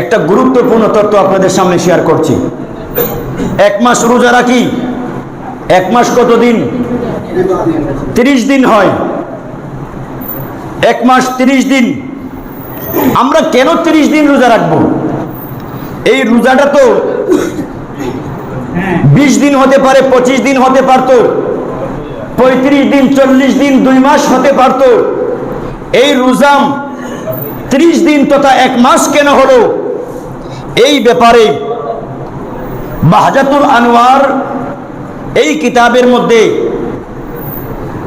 একটা গুরুত্বপূর্ণ তথ্য আপনাদের সামনে শেয়ার করছি। এক মাস রোজা রাখি, এক মাস কত দিন তিরিশ দিন হয়। এক মাস তিরিশ দিন। আমরা কেন তিরিশ দিন রোজা রাখব? এই রোজাটা তো বিশ দিন হতে পারে, পঁচিশ দিন হতে পারত, পঁয়ত্রিশ দিন, চল্লিশ দিন, দুই মাস হতে পারত। এই রোজাম ত্রিশ দিন তথা এক মাস কেন হলো? এই ব্যাপারে বাহাজাতুল আনোয়ার এই কিতাবের মধ্যে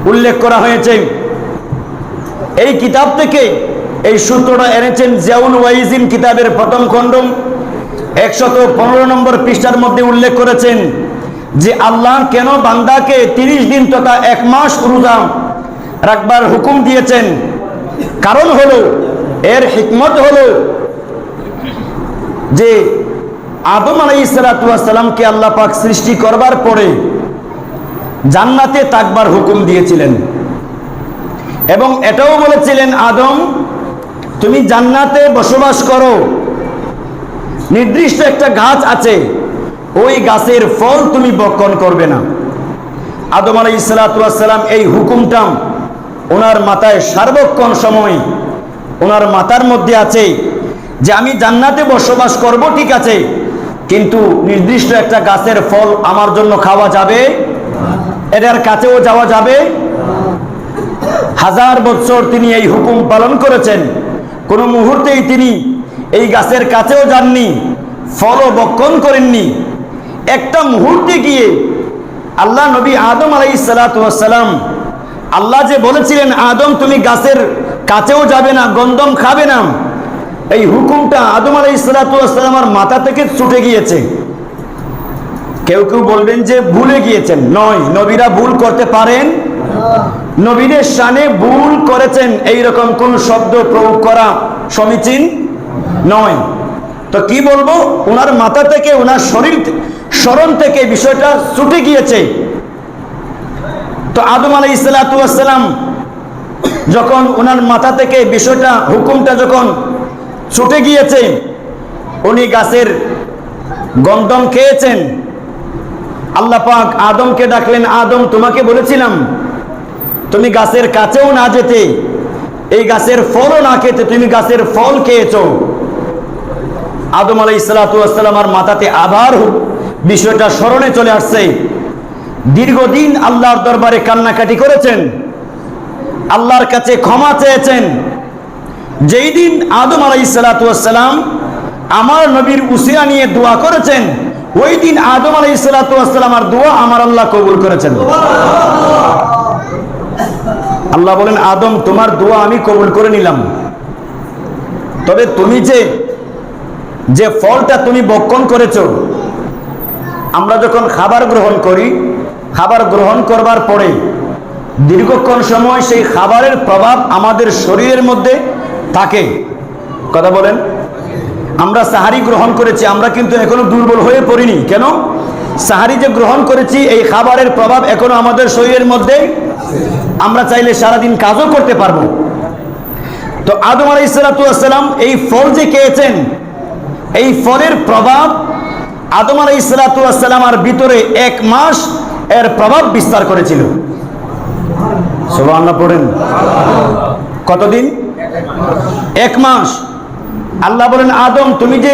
উল্লেখ করা হয়েছে। এই কিতাব থেকে এই সূত্রটা এনেছেন জিয়াউল ওয়াইজিন কিতাবের প্রথম খণ্ড একশত পনেরো নম্বর পৃষ্ঠার মধ্যে উল্লেখ করেছেন যে আল্লাহ কেন বান্দাকে তিরিশ দিন তথা এক মাস রোজা রাখবার হুকুম দিয়েছেন? কারণ হলো, এর হিকমত হলো যে আদম আলাই সালাতামকে আল্লাহ পাক সৃষ্টি করবার পরে জান্নাতে তাকবার হুকুম দিয়েছিলেন। এবং এটাও বলেছিলেন, আদম, তুমি জান্নাতে বসবাস করো। নির্দিষ্ট একটা গাছ আছে, ওই গাছের ফল তুমি বক্ষণ করবে না। আদম আলাই সালাতাম এই হুকুমটা ওনার মাথায় সার্বক্ষণ সময়, ওনার মাথার মধ্যে আছে যে আমি জান্নাতে বসবাস করব, ঠিক আছে, কিন্তু নির্দিষ্ট একটা গাছের ফল আমার জন্য খাওয়া যাবে এটার কাছেও যাওয়া যাবে। হাজার বছর তিনি এই হুকুম পালন করেছেন। কোনো মুহূর্তেই তিনি এই গাছের কাছেও যাননি, ফলও বক্ষণ করেননি। একটা মুহূর্তে গিয়ে আল্লাহ নবী আদম আলাই সালাতাম আল্লাহ যে বলেছিলেন, আদম, তুমি গাছের কাছেও যাবে না গন্দম খাবে না। এই হুকুমটা আদম আলাই সালাতামের মাথা থেকে ছুটে গিয়েছে। কেউ কেউ বলবেন যে ভুলে গিয়েছেন। নয়, নবীরা ভুল করতে পারেন। নবীদের শানে ভুল করেছেন। এই রকম কোন শব্দ প্রয়োগ করা সমীচীন নয়। তো কি বলব? ওনার মাথা থেকে ওনার শরীর স্মরণ থেকে বিষয়টা ছুটে গিয়েছে। তো আদম আলাই ইসালাতাম যখন ওনার মাথা থেকে বিষয়টা, হুকুমটা যখন ছুটে গিয়েছে উনি গাছের গন্ধম খেয়েছেন। আল্লাহ পাক আদমকে ডাকলেন, আদম, তোমাকে বলেছিলাম, তুমি গাছের কাছেও না যেতে। এই গাছের ফলও না খেতে, তুমি গাছের ফল খেয়েছো। আদম আলাই ইসালাতাম আর মাথাতে আবার বিষয়টা স্মরণে চলে আসছে। দীর্ঘদিন আল্লাহর দরবারে কান্নাকাটি করেছেন। আল্লাহর কাছে ক্ষমা চেয়েছেন। যেই দিন আদম আলাই সালাতাম আমার নবীর উসিয়া নিয়ে দোয়া করেছেন, ওই দিন আদম আলাই সালাতাম আর দোয়া আমার আল্লাহ কবুল করেছেন। আল্লাহ বলেন, আদম, তোমার দোয়া আমি কবুল করে নিলাম। তবে তুমি যে যে ফলটা তুমি বক্ষণ করেছ, আমরা যখন খাবার গ্রহণ করি, খাবার গ্রহণ করবার পরে দীর্ঘক্ষণ সময় সেই খাবারের প্রভাব আমাদের শরীরের মধ্যে থাকে কথা বলেন। আমরা সাহারি গ্রহণ করেছি, আমরা কিন্তু এখনও দুর্বল হয়ে পড়িনি। কেন? সাহারি যে গ্রহণ করেছি, এই খাবারের প্রভাব এখনও আমাদের শরীরের মধ্যে, আমরা চাইলে সারাদিন কাজও করতে পারব। তো আদম আলাই সালাতাম এই ফল যে খেয়েছেন, এই ফলের প্রভাব আদম আলাই সালাতামের ভিতরে এক মাস এর প্রভাব বিস্তার করেছিল। কতদিন? এক মাস। আল্লাহ বলেন, আদম, তুমি যে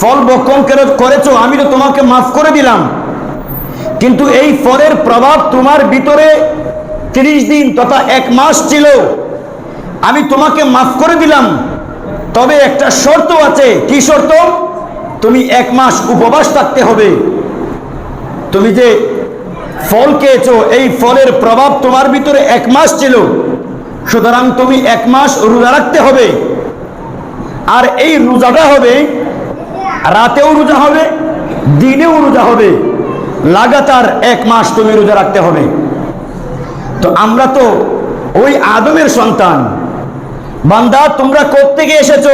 ফল বক্ষণ করেছ, আমি তো তোমাকে মাফ করে দিলাম। কিন্তু এই ফলের প্রভাব তোমার ভিতরে তিরিশ দিন তথা এক মাস ছিল। আমি তোমাকে মাফ করে দিলাম। তবে একটা শর্ত আছে। কি শর্ত? তুমি এক মাস উপবাস থাকতে হবে। তুমি যে ফল খেয়েছো, এই ফলের প্রভাব তোমার ভিতরে এক মাস ছিল। সুতরাং তুমি এক মাস রোজা রাখতে হবে। আর এই রোজাটা হবে, রাতেও রোজা হবে, দিনেও রোজা হবে। লাগাতার এক মাস তুমি রোজা রাখতে হবে। তো আমরা তো ওই আদমের সন্তান। বান্দা, তোমরা থেকে এসেছ?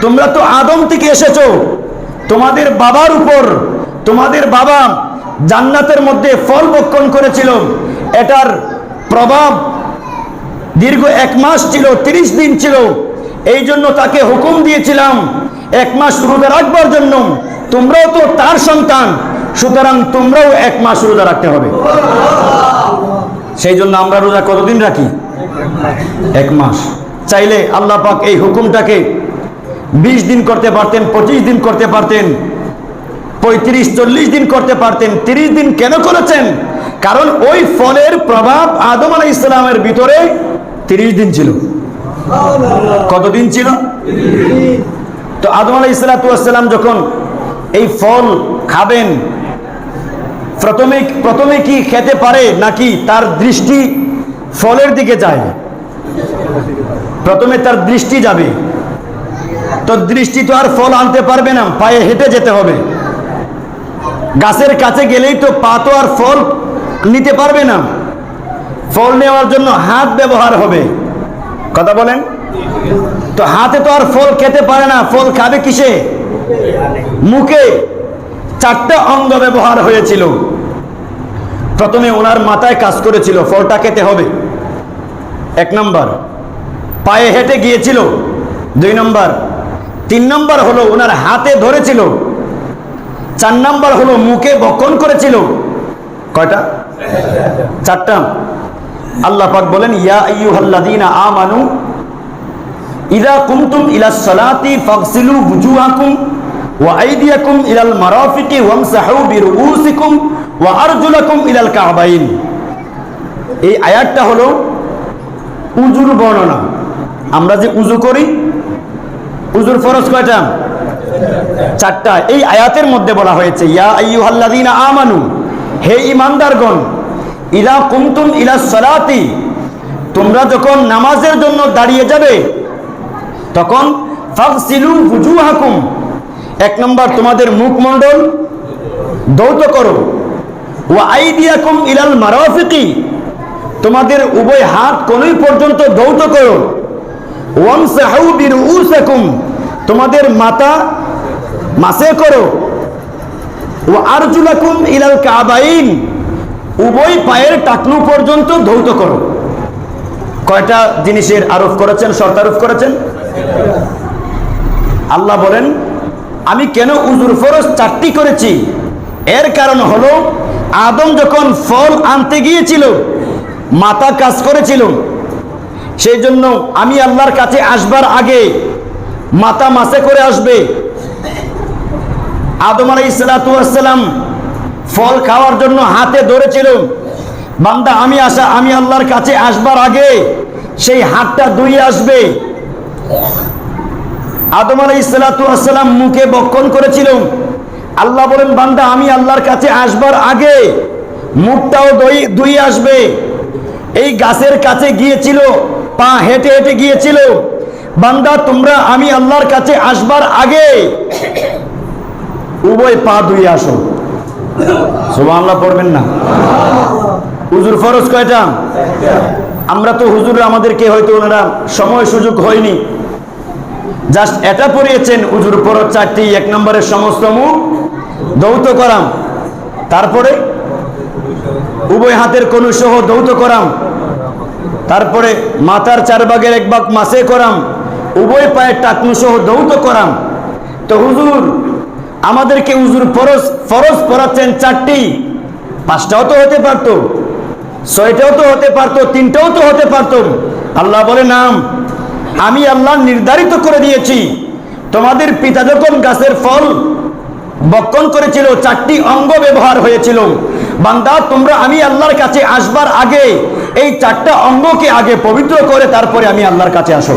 তোমরা তো আদম থেকে এসেছ। তোমাদের বাবার উপর, তোমাদের বাবা জান্নাতের মধ্যে ফল বক্ষণ করেছিল। এটার প্রভাব দীর্ঘ এক মাস ছিল, তিরিশ দিন ছিল। এই জন্য তাকে হুকুম দিয়েছিলাম, এক মাস রোজা রাখবার জন্য। তোমরাও তো তার সন্তান, সুতরাং তোমরাও এক মাস রোজা রাখতে হবে। সেই জন্য আমরা রোজা কতদিন রাখি? এক মাস। চাইলে আল্লাহ পাক এই হুকুমটাকে বিশ দিন করতে পারতেন, পঁচিশ দিন করতে পারতেন, পঁয়ত্রিশ, চল্লিশ দিন করতে পারতেন, তিরিশ দিন কেন করেছেন? কারণ ওই ফলের প্রভাব আদম আলাই ইসলামের ভিতরে তিরিশ দিন ছিল। কতদিন ছিল? তো আদম আলাই ইসলাতাম যখন এই ফল খাবেন, প্রথমে প্রথমে কি খেতে পারে নাকি তার দৃষ্টি ফলের দিকে যায়? প্রথমে তার দৃষ্টি যাবে। তো দৃষ্টি তো আর ফল আনতে পারবে না, পায়ে হেঁটে যেতে হবে। গাছের কাছে গেলেই তো পা তো আর ফল নিতে পারবে না। ফল নেওয়ার জন্য হাত ব্যবহার হবে। কথা বলেন? তো হাতে তো আর ফল খেতে পারে না, ফল খাবে কিসে? মুখে চারটা অঙ্গ ব্যবহার হয়েছিল। প্রথমে ওনার মাথায় কাজ করেছিল, ফলটা খেতে হবে। এক নম্বর, পায়ে হেঁটে গিয়েছিল। দুই নম্বর, তিন নম্বর হলো ওনার হাতে ধরেছিল। চার নম্বর হলো মুখে বক্ষণ করেছিল। কয়টা? চারটা। আল্লাহ পাক বলেন, ইয়া আইয়ুহাল্লাযীনা আমানু, ইদা কুমতুম ইলাস সালাতি ফাগসিলু ওয়া আইদিয়াকুম ইলাল মারাফিকি ওয়ামসাহু বিরুউসিকুম ওয়া আরজুলাকুম ইলাল কাবাইন। এই আয়াতটা হলো উজুর বর্ণনা। আমরা যে উজু করি, উজুর ফরজ কয়টা? চারটা। এই আয়াতের মধ্যে বলা হয়েছে, ইয়া আইয়ুহাল্লাযীনা আমানু, হে ঈমানদারগণ ইদা কুমতুম ইলা সালাতি। তোমরা যখন নামাজের জন্য দাঁড়িয়ে যাবে, তখন বুজুহাকুম এক নম্বর, তোমাদের মুখমণ্ডল দৌত করো। ও আইদিয়াকুম ইলাল মারাফিকি। তোমাদের উভয় হাত কোনই পর্যন্ত দৌত করো। বিরউসাকুম। তোমাদের মাথা মাসে করো। ও আরজুলাকুম ইলাল কাবাইন। উভয় পায়ের টাকলু পর্যন্ত ধৌত করো। কয়টা জিনিসের আরোপ করেছেন, শর্ত আরোপ করেছেন? আল্লাহ বলেন, আমি কেন উজুর ফরজ চারটি করেছি? এর কারণ হলো, আদম যখন ফল আনতে গিয়েছিল, মাথা কাজ করেছিল, সেই জন্য আমি আল্লাহর কাছে আসবার আগে মাথা মাসে করে আসবে। আদম আলাই ইসলাতাম ফল খাওয়ার জন্য হাতে ধরেছিল বান্দা, আমি আসা, আমি আল্লাহর কাছে আসবার আগে সেই হাতটা দুই আসবে। আদম আলাই ইসলাতাম মুখে বক্ষণ করেছিল আল্লাহ বলেন, বান্দা, আমি আল্লাহর কাছে আসবার আগে মুখটাও দই দুই আসবে। এই গাছের কাছে গিয়েছিল, পা হেঁটে হেঁটে গিয়েছিল। বান্দা, তোমরা, আমি আল্লাহর কাছে আসবার আগে উভয় পা দুই আসো। সুবহানাল্লাহ, পড়বেন না। হুজুর ফরজ কয়টা? আমরা তো হুজুর আমাদেরকে হয়তো ওনারা সময় সুযোগ হয়নি। জাস্ট এটা পড়িয়েছেন, হুজুর ফরজ চারটি, এক নম্বরের সমস্ত মুখ দৌত করাম। তারপরে উভয় হাতের কোন সহ দৌত করাম। তারপরে মাথার চার ভাগের এক ভাগ মাসে করাম। উভয় পায়ের টাকনু সহ দৌত করাম। তো হুজুর আমাদেরকে হুজুর ফরজ ফরজ পড়াচ্ছেন চারটি। পাঁচটাও তো হতে পারতো, ছয়টাও তো হতে পারতো, তিনটাও তো হতে পারতো। আল্লাহ বলে, নাম, আমি আল্লাহ নির্ধারিত করে দিয়েছি। তোমাদের পিতা যখন গাছের ফল বক্ষণ করেছিল, চারটি অঙ্গ ব্যবহার হয়েছিল। বান্দা, তোমরা আমি আল্লাহর কাছে আসবার আগে এই চারটা অঙ্গকে আগে পবিত্র করে, তারপরে আমি আল্লাহর কাছে আসো